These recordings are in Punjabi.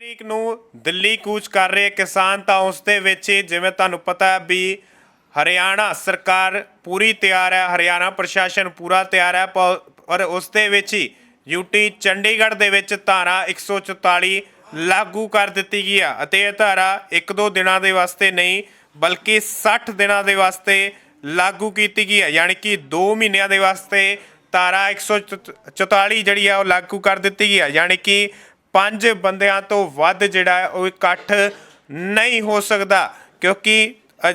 ਤਰੀਕ ਨੂੰ ਦਿੱਲੀ ਕੂਚ ਕਰ ਰਹੇ ਕਿਸਾਨ ਤਾਂ ਉਸ ਦੇ ਵਿੱਚ ਹੀ, ਜਿਵੇਂ ਤੁਹਾਨੂੰ ਪਤਾ ਹੈ ਵੀ ਹਰਿਆਣਾ ਸਰਕਾਰ ਪੂਰੀ ਤਿਆਰ ਹੈ, ਹਰਿਆਣਾ ਪ੍ਰਸ਼ਾਸਨ ਪੂਰਾ ਤਿਆਰ ਹੈ, ਪ- ਪਰ ਉਸ ਦੇ ਵਿੱਚ ਹੀ ਯੂਟੀ ਚੰਡੀਗੜ੍ਹ ਦੇ ਵਿੱਚ ਧਾਰਾ 144 ਲਾਗੂ ਕਰ ਦਿੱਤੀ ਗਈ ਹੈ ਅਤੇ ਇਹ ਧਾਰਾ 1-2 ਦਿਨਾਂ ਦੇ ਵਾਸਤੇ ਨਹੀਂ, ਬਲਕਿ 60 ਦਿਨਾਂ ਦੇ ਵਾਸਤੇ ਲਾਗੂ ਕੀਤੀ ਗਈ ਹੈ ਯਾਨੀ ਕਿ 2 ਮਹੀਨਿਆਂ ਦੇ ਵਾਸਤੇ ਧਾਰਾ 144 ਜਿਹੜੀ ਹੈ ਉਹ ਲਾਗੂ ਕਰ ਦਿੱਤੀ ਗਈ ਹੈ ਯਾਨੀ ਕਿ ਪੰਜ ਬੰਦਿਆਂ ਤੋਂ ਵੱਧ ਜਿਹੜਾ ਹੈ ਉਹ ਇਕੱਠ ਨਹੀਂ ਹੋ ਸਕਦਾ। ਕਿਉਂਕਿ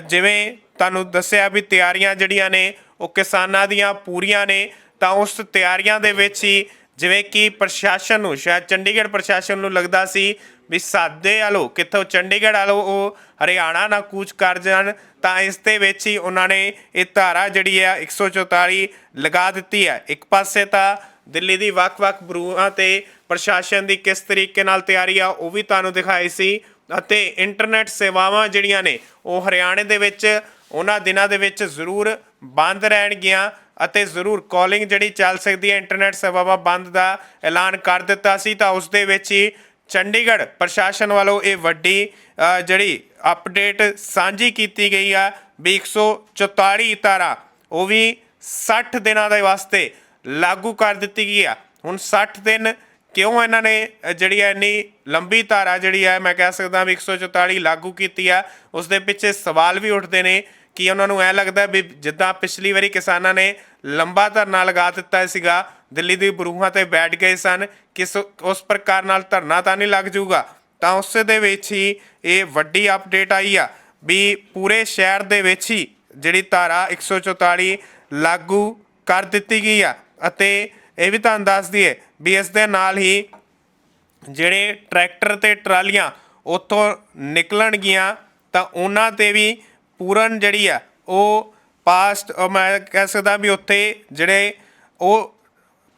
ਜਿਵੇਂ ਤੁਹਾਨੂੰ ਦੱਸਿਆ ਵੀ ਤਿਆਰੀਆਂ ਜਿਹੜੀਆਂ ਨੇ, ਉਹ ਕਿਸਾਨਾਂ ਦੀਆਂ ਪੂਰੀਆਂ ਨੇ, ਤਾਂ ਉਸ ਤਿਆਰੀਆਂ ਦੇ ਵਿੱਚ ਹੀ ਜਿਵੇਂ ਕਿ ਪ੍ਰਸ਼ਾਸਨ ਨੂੰ, ਸ਼ਾਇਦ ਚੰਡੀਗੜ੍ਹ ਪ੍ਰਸ਼ਾਸਨ ਨੂੰ ਲੱਗਦਾ ਸੀ ਵੀ ਸਾਦੇ ਵਾਲੋ ਕਿੱਥੋਂ ਚੰਡੀਗੜ੍ਹ ਵਾਲੋ ਉਹ ਹਰਿਆਣਾ ਨਾ ਕੂਚ ਕਰ ਜਾਣ, ਤਾਂ ਇਸ ਦੇ ਵਿੱਚ ਹੀ ਉਹਨਾਂ ਨੇ ਇਹ ਧਾਰਾ ਜਿਹੜੀ ਹੈ 144 ਲਗਾ ਦਿੱਤੀ ਹੈ। ਇੱਕ ਪਾਸੇ ਤਾਂ ਦਿੱਲੀ ਦੀ ਵੱਖ-ਵੱਖ ਬਰੂਹਾਂ ਤੇ ਪ੍ਰਸ਼ਾਸਨ ਦੀ ਕਿਸ ਤਰੀਕੇ ਨਾਲ ਤਿਆਰੀ ਆ, ਉਹ ਵੀ ਤੁਹਾਨੂੰ ਦਿਖਾਈ ਸੀ। ਅਤੇ ਇੰਟਰਨੈਟ ਸੇਵਾਵਾਂ ਜਿਹੜੀਆਂ ਨੇ, ਉਹ ਹਰਿਆਣੇ ਦੇ ਵਿੱਚ, ਉਹਨਾਂ ਦਿਨਾਂ ਦੇ ਵਿੱਚ ਜ਼ਰੂਰ ਬੰਦ ਰਹਿਣਗੀਆਂ ਅਤੇ ਜ਼ਰੂਰ ਕਾਲਿੰਗ ਜਿਹੜੀ ਚੱਲ ਸਕਦੀ ਹੈ ਇੰਟਰਨੈਟ ਸੇਵਾਵਾਂ ਬੰਦ ਦਾ ਐਲਾਨ ਕਰ ਦਿੱਤਾ ਸੀ। ਤਾਂ ਉਸ ਦੇ ਵਿੱਚ ਹੀ ਚੰਡੀਗੜ੍ਹ ਪ੍ਰਸ਼ਾਸਨ ਵੱਲੋਂ ਇਹ ਵੱਡੀ ਜਿਹੜੀ ਅਪਡੇਟ ਸਾਂਝੀ ਕੀਤੀ ਗਈ ਆ ਵੀ 144 ਤਾਰਾ। ਉਹ ਵੀ 60 ਦਿਨਾਂ ਦੇ ਵਾਸਤੇ ਲਾਗੂ ਕਰ ਦਿੱਤੀ ਗਈ ਆ। ਹੁਣ 60 ਦਿਨ ਕਿਉਂ ਇਹਨਾਂ ਨੇ ਜਿਹੜੀ ਹੈ ਇੰਨੀ ਲੰਬੀ ਧਾਰਾ ਜਿਹੜੀ ਹੈ ਮੈਂ ਕਹਿ ਸਕਦਾ ਵੀ 144 ਲਾਗੂ ਕੀਤੀ ਆ, ਉਸ ਦੇ ਪਿੱਛੇ ਸਵਾਲ ਵੀ ਉੱਠਦੇ ਨੇ ਕਿ ਉਹਨਾਂ ਨੂੰ ਐ ਲੱਗਦਾ ਵੀ ਜਿੱਦਾਂ ਪਿਛਲੀ ਵਾਰੀ ਕਿਸਾਨਾਂ ਨੇ ਲੰਬਾ ਧਰਨਾ ਲਗਾ ਦਿੱਤਾ ਸੀਗਾ, ਦਿੱਲੀ ਦੀ ਬਰੂਹਾਂ ਤੇ ਬੈਠ ਗਏ ਸਨ, ਕਿਸ ਉਸ ਪ੍ਰਕਾਰ ਨਾਲ ਧਰਨਾ ਤਾਂ ਨਹੀਂ ਲੱਗ ਜਾਊਗਾ। ਤਾਂ ਉਸ ਦੇ ਵਿੱਚ ਹੀ ਇਹ ਵੱਡੀ ਅਪਡੇਟ ਆਈ ਆ ਵੀ ਪੂਰੇ ਸ਼ਹਿਰ ਦੇ ਵਿੱਚ ਹੀ ਜਿਹੜੀ ਧਾਰਾ 144 ਲਾਗੂ ਕਰ ਦਿੱਤੀ ਗਈ ਆ। ਅਤੇ ਇਹ ਵੀ ਤੁਹਾਨੂੰ ਦੱਸ ਦਈਏ ਵੀ ਇਸ ਦੇ ਨਾਲ ਹੀ ਜਿਹੜੇ ਟਰੈਕਟਰ ਤੇ ਟਰਾਲੀਆਂ ਉੱਥੋਂ ਨਿਕਲਣਗੀਆਂ, ਤਾਂ ਉਹਨਾਂ ਤੇ ਵੀ ਪੂਰਨ ਜਿਹੜੀ ਆ, ਉਹ ਪਾਸਟ ਮੈਂ ਕਹਿ ਸਕਦਾ ਵੀ ਉੱਥੇ ਜਿਹੜੇ ਉਹ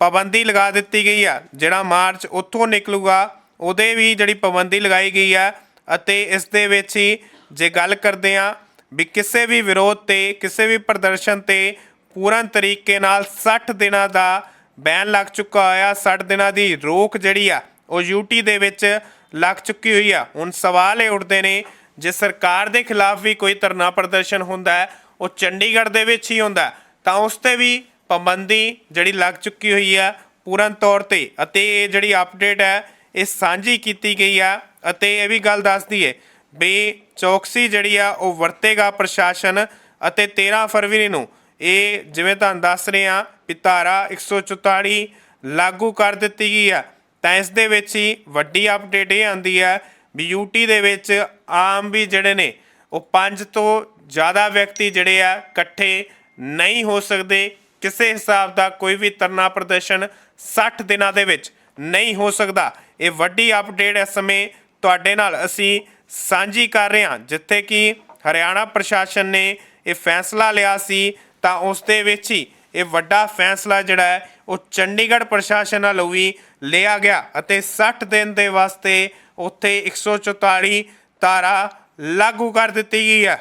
ਪਾਬੰਦੀ ਲਗਾ ਦਿੱਤੀ ਗਈ ਆ, ਜਿਹੜਾ ਮਾਰਚ ਉੱਥੋਂ ਨਿਕਲੂਗਾ, ਉਹਦੇ ਵੀ ਜਿਹੜੀ ਪਾਬੰਦੀ ਲਗਾਈ ਗਈ ਆ ਅਤੇ ਇਸ ਦੇ ਵਿੱਚ ਹੀ ਜੇ ਗੱਲ ਕਰਦੇ ਆ ਵੀ ਕਿਸੇ ਵੀ ਵਿਰੋਧ ਤੇ, ਕਿਸੇ ਵੀ ਪ੍ਰਦਰਸ਼ਨ ਤੇ ਪੂਰਨ ਤਰੀਕੇ ਨਾਲ 60 ਦਿਨਾਂ ਦਾ ਬੈਨ ਲੱਗ ਚੁੱਕਾ ਹੋਇਆ। 60 ਦਿਨਾਂ ਦੀ ਰੋਕ ਜਿਹੜੀ ਆ, ਉਹ ਯੂਟੀ ਦੇ ਵਿੱਚ ਲੱਗ ਚੁੱਕੀ ਹੋਈ ਆ। ਹੁਣ ਸਵਾਲ ਇਹ ਉੱਠਦੇ ਨੇ, ਜੇ ਸਰਕਾਰ ਦੇ ਖਿਲਾਫ ਵੀ ਕੋਈ ਧਰਨਾ ਪ੍ਰਦਰਸ਼ਨ ਹੁੰਦਾ ਹੈ, ਉਹ ਚੰਡੀਗੜ੍ਹ ਦੇ ਵਿੱਚ ਹੀ ਹੁੰਦਾ ਤਾਂ ਉਸ ਤੇ ਵੀ ਪਾਬੰਦੀ ਜਿਹੜੀ ਲੱਗ ਚੁੱਕੀ ਹੋਈ ਆ ਪੂਰਨ ਤੌਰ ਤੇ। ਅਤੇ ਇਹ ਜਿਹੜੀ ਅਪਡੇਟ ਹੈ, ਇਹ ਸਾਂਝੀ ਕੀਤੀ ਗਈ ਆ। ਅਤੇ ਇਹ ਵੀ ਗੱਲ ਦੱਸਦੀ ਹੈ ਵੀ ਚੌਕਸੀ ਜਿਹੜੀ ਆ, ਉਹ ਵਰਤੇਗਾ ਪ੍ਰਸ਼ਾਸਨ ਅਤੇ 13 ਫਰਵਰੀ ਨੂੰ ਇਹ ਜਿਵੇਂ ਤੁਹਾਨੂੰ ਦੱਸ ਰਹੇ ਆ ਵੀ ਧਾਰਾ 144 ਲਾਗੂ ਕਰ ਦਿੱਤੀ ਗਈ ਆ ਤਾਂ ਇਸ ਦੇ ਵਿੱਚ ਹੀ ਵੱਡੀ ਅਪਡੇਟ ਇਹ ਆਂਦੀ ਹੈ ਵੀ ਯੂਟੀ ਦੇ ਵਿੱਚ ਆਮ ਵੀ ਜਿਹੜੇ ਨੇ, ਉਹ ਪੰਜ ਤੋਂ ਜ਼ਿਆਦਾ ਵਿਅਕਤੀ ਜਿਹੜੇ ਆ ਇਕੱਠੇ ਨਹੀਂ ਹੋ ਸਕਦੇ। ਕਿਸੇ ਹਿਸਾਬ ਦਾ ਕੋਈ ਵੀ ਤਰਨਾ ਪ੍ਰਦਰਸ਼ਨ 60 ਦਿਨਾਂ ਦੇ ਵਿੱਚ ਨਹੀਂ ਹੋ ਸਕਦਾ। ਇਹ ਵੱਡੀ ਅਪਡੇਟ ਇਸ ਸਮੇਂ ਤੁਹਾਡੇ ਨਾਲ ਅਸੀਂ ਸਾਂਝੀ ਕਰ ਰਹੇ ਹਾਂ, ਜਿੱਥੇ ਕਿ ਹਰਿਆਣਾ ਪ੍ਰਸ਼ਾਸਨ ਨੇ ਇਹ ਫੈਸਲਾ ਲਿਆ ਸੀ ਤਾਂ ਉਸ ਦੇ ਵਿੱਚ ਹੀ ਇਹ ਵੱਡਾ ਫੈਸਲਾ ਜਿਹੜਾ ਹੈ, ਉਹ ਚੰਡੀਗੜ੍ਹ ਪ੍ਰਸ਼ਾਸਨ ਵੱਲੋਂ ਵੀ ਲਿਆ ਗਿਆ ਅਤੇ 60 ਦਿਨ ਦੇ ਵਾਸਤੇ ਉੱਥੇ 144 ਧਾਰਾ ਲਾਗੂ ਕਰ ਦਿੱਤੀ ਗਈ ਹੈ।